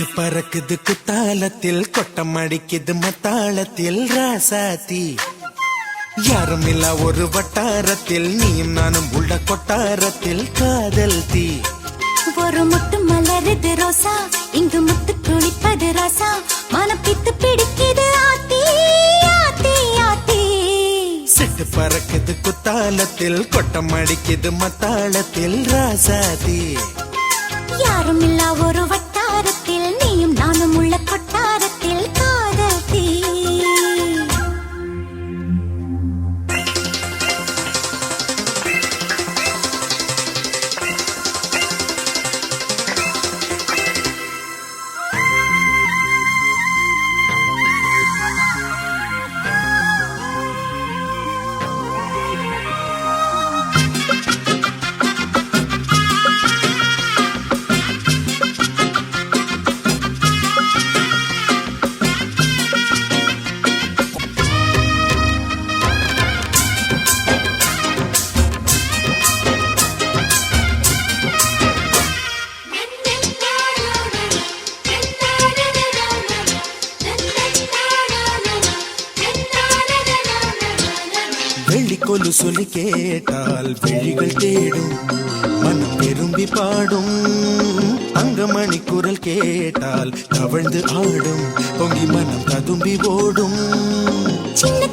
சிட்டு பறக்குது குத்தாலத்தில் கொட்டம் அடிக்குது மத்தாளத்தில் ராசாத்தி. யாரும் இல்ல ஒரு வட்டாரத்தில் நீயும் நானும் உள்ள கொட்டாரத்தில் காதல் தீ. ஒரு முட்டு மலருது ரோசா இங்கு முத்து குளிப்பது ராசா. மனம் பித்து பிடிக்குது ஆத்தி ஆத்தி ஆத்தி. சிட்டு பறக்குது குத்தாலத்தில் கொட்டம் அடிக்குது மத்தாளத்தில் ராசாத்தி. யாரும் இல்லா ஒரு கொலு சொல்லி கேட்டால் விழிகள் தேடும் மனம் விரும்பி பாடும். அங்கமணி குரல் கேட்டால் தவழ்ந்து ஆடும் பொங்கி மனம் ததும்பி ஓடும். சின்ன